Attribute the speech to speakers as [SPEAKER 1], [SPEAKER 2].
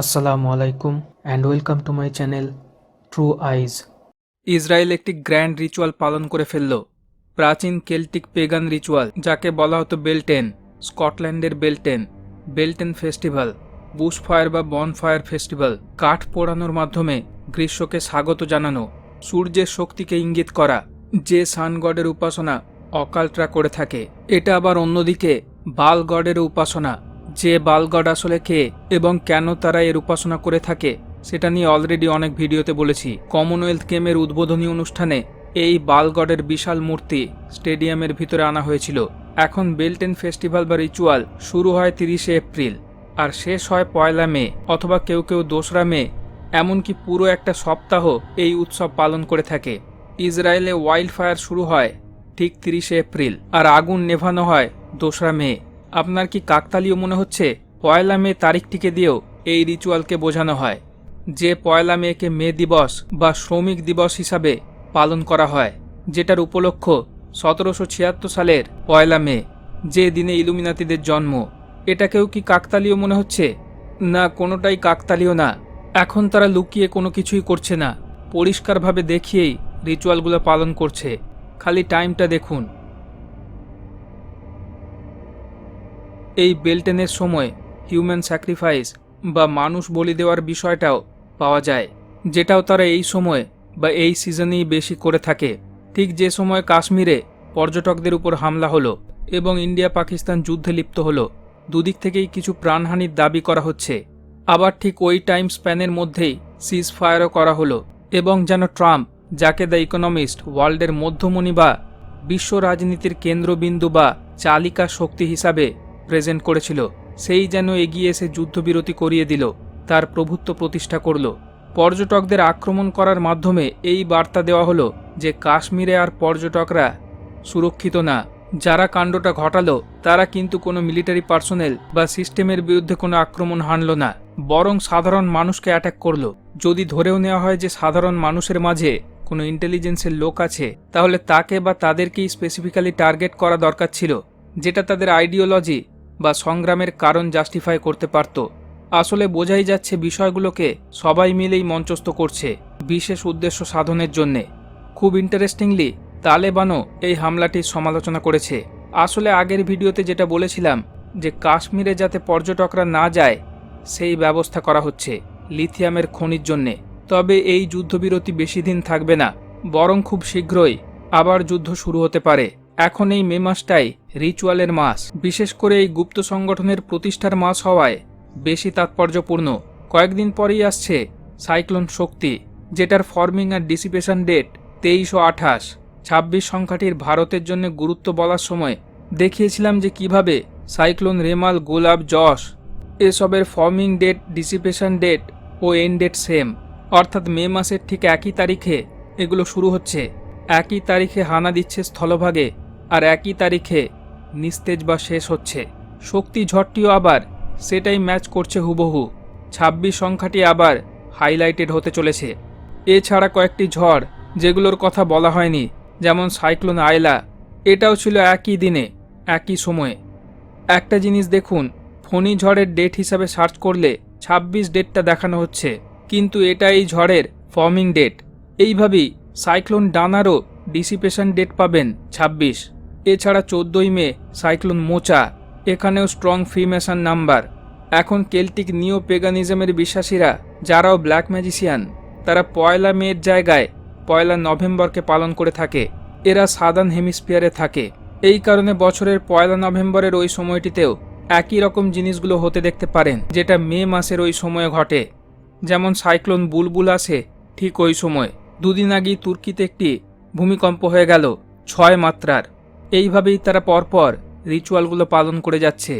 [SPEAKER 1] আসসালামু আলাইকুম and welcome to my channel true eyes
[SPEAKER 2] Israel একটি গ্র্যান্ড রিচুয়াল পালন করে ফেলল। প্রাচীন কেল্টিক পেগান রিচুয়াল, যাকে বলা হতো বেলটেন, স্কটল্যান্ডের Beltane Beltane festival bush fire বা বন ফায়ার ফেস্টিভ্যাল কাঠ পোড়ানোর মাধ্যমে গ্রীষ্মকে স্বাগত জানানো, সূর্যের শক্তিকে ইঙ্গিত করা, যে সান গডের উপাসনা অকালট্রা করে থাকে। এটা আবার অন্যদিকে বাল গডের উপাসনা যে বালগড আসলে কে এবং কেন তারা এর উপাসনা করে থাকে, সেটা নিয়ে অলরেডি অনেক ভিডিওতে বলেছি। কমনওয়েলথ গেমের উদ্বোধনী অনুষ্ঠানে এই বালগডের বিশাল মূর্তি স্টেডিয়ামের ভিতরে আনা হয়েছিল। এখন বেলটেন ফেস্টিভ্যাল বা রিচুয়াল শুরু হয় তিরিশে এপ্রিল আর শেষ হয় পয়লা মে অথবা কেউ কেউ দোসরা মে। এমনকি পুরো একটা সপ্তাহ এই উৎসব পালন করে থাকে। ইসরায়েলে ওয়াইল্ড ফায়ার শুরু হয় ঠিক তিরিশে এপ্রিল আর আগুন নেভানো হয় দোসরা মে। আপনার কি কাকতালীয় মনে হচ্ছে? পয়লা মে তারিখটিকে দিয়েও এই রিচুয়ালকে বোঝানো হয়। যে পয়লা মেকে মে দিবস বা শ্রমিক দিবস হিসাবে পালন করা হয়, যেটার উপলক্ষ সতেরোশো ছিয়াত্তর সালের পয়লা মে, যে দিনে ইলুমিনাতিদের জন্ম। এটাকেও কি কাকতালীয় মনে হচ্ছে? না, কোনোটাই কাকতালীয় না। এখন তারা লুকিয়ে কোনো কিছুই করছে না। পরিষ্কারভাবে দেখিয়েই রিচুয়ালগুলো পালন করছে। খালি টাইমটা দেখুন। এই বেলটেনের সময় হিউম্যান স্যাক্রিফাইস বা মানুষ বলি দেওয়ার বিষয়টাও পাওয়া যায়, যেটাও তারা এই সময় বা এই সিজনেই বেশি করে থাকে। ঠিক যে সময় কাশ্মীরে পর্যটকদের উপর হামলা হলো এবং ইন্ডিয়া পাকিস্তান যুদ্ধে লিপ্ত হলো, দুদিক থেকেই কিছু প্রাণহানির দাবি করা হচ্ছে। আবার ঠিক ওই টাইম স্প্যানের মধ্যেই সিজ ফায়ারও করা হলো এবং যেন ট্রাম্প, যাকে দ্য ইকোনমিস্ট ওয়ার্ল্ডের মধ্যমণি বা বিশ্ব রাজনীতির কেন্দ্রবিন্দু বা চালিকা শক্তি হিসাবে প্রেজেন্ট করেছিল, সেই যেন এগিয়ে এসে যুদ্ধবিরতি করিয়ে দিল, তার প্রভুত্ব প্রতিষ্ঠা করল। পর্যটকদের আক্রমণ করার মাধ্যমে এই বার্তা দেওয়া হলো যে কাশ্মীরে আর পর্যটকরা সুরক্ষিত না। যারা কাণ্ডটা ঘটালো, তারা কিন্তু কোনো মিলিটারি পার্সোনেল বা সিস্টেমের বিরুদ্ধে কোনো আক্রমণ হানল না। বরং সাধারণ মানুষকে অ্যাটাক করল। যদি ধরেও নেওয়া হয় যে সাধারণ মানুষের মাঝে কোনো ইন্টেলিজেন্সের লোক আছে, তাহলে তাকে বা তাদেরকেই স্পেসিফিক্যালি টার্গেট করা দরকার ছিল, যেটা তাদের আইডিওলজি বা সংগ্রামের কারণ জাস্টিফাই করতে পারত। আসলে বোঝাই যাচ্ছে বিষয়গুলোকে সবাই মিলেই মঞ্চস্থ করছে বিশেষ উদ্দেশ্য সাধনের জন্যে। খুব ইন্টারেস্টিংলি তালেবানও এই হামলাটির সমালোচনা করেছে। আসলে আগের ভিডিওতে যেটা বলেছিলাম, যে কাশ্মীরে যাতে পর্যটকরা না যায়, সেই ব্যবস্থা করা হচ্ছে লিথিয়ামের খনির জন্যে। তবে এই যুদ্ধবিরতি বেশি দিন থাকবে না, বরং খুব শীঘ্রই আবার যুদ্ধ শুরু হতে পারে। এখন এই মে মাসটাই রিচুয়ালের মাস। বিশেষ করে এই গুপ্ত সংগঠনের প্রতিষ্ঠার মাস হওয়ায় বেশি তাৎপর্যপূর্ণ। কয়েকদিন পরেই আসছে সাইক্লোন শক্তি, যেটার ফর্মিং আর ডিসিপেশন ডেট তেইশো আঠাশ। ছাব্বিশ সংখ্যাটির ভারতের জন্য গুরুত্ব বলার সময় দেখিয়েছিলাম যে কীভাবে সাইক্লোন রেমাল, গোলাপ, যশ এসবের ফর্মিং ডেট, ডিসিপেশন ডেট ও এন্ড ডেট সেম। অর্থাৎ মে মাসের ঠিক একই তারিখে এগুলো শুরু হচ্ছে। একই তারিখে হানা দিচ্ছে স্থলভাগে আর একই তারিখে নিস্তেজ বা শেষ হচ্ছে। শক্তি ঝড়টিও আবার সেটাই ম্যাচ করছে হুবহু। ছাব্বিশ সংখ্যাটি আবার হাইলাইটেড হতে চলেছে। এছাড়া কয়েকটি ঝড় যেগুলোর কথা বলা হয়নি, যেমন সাইক্লোন আয়লা, এটাও ছিল একই দিনে, একই সময়ে। একটা জিনিস দেখুন, ফণি ঝড়ের ডেট হিসাবে সার্চ করলে ছাব্বিশ ডেটটা দেখানো হচ্ছে, কিন্তু এটা এই ঝড়ের ফর্মিং ডেট। এইভাবেই সাইক্লোন ডানারও ডিসিপেশন ডেট পাবেন ছাব্বিশ। এছাড়া চোদ্দোই মে, সাইক্লোন মোচা, এখানেও স্ট্রং ফ্রিমেশন নাম্বার। এখন কেল্টিক নিও পেগানিজমের বিশ্বাসীরা, যারাও ব্ল্যাক ম্যাজিশিয়ান তারা পয়লা মের জায়গায় পয়লা নভেম্বরকে পালন করে থাকে। এরা সাদার্ন হেমিস্ফিয়ারে থাকে। এই কারণে বছরের পয়লা নভেম্বরের ওই সময়টিতেও একই রকম জিনিসগুলো হতে দেখতে পারেন, যেটা মে মাসের ওই সময়ে ঘটে। যেমন সাইক্লোন বুলবুল আসে ঠিক ওই সময়। দুদিন আগেই তুর্কিতে একটি ভূমিকম্প হয়ে গেল, ছয় মাত্রার। এইভাবেই তারা পরপর রিচুয়ালগুলো পালন করে যাচ্ছে।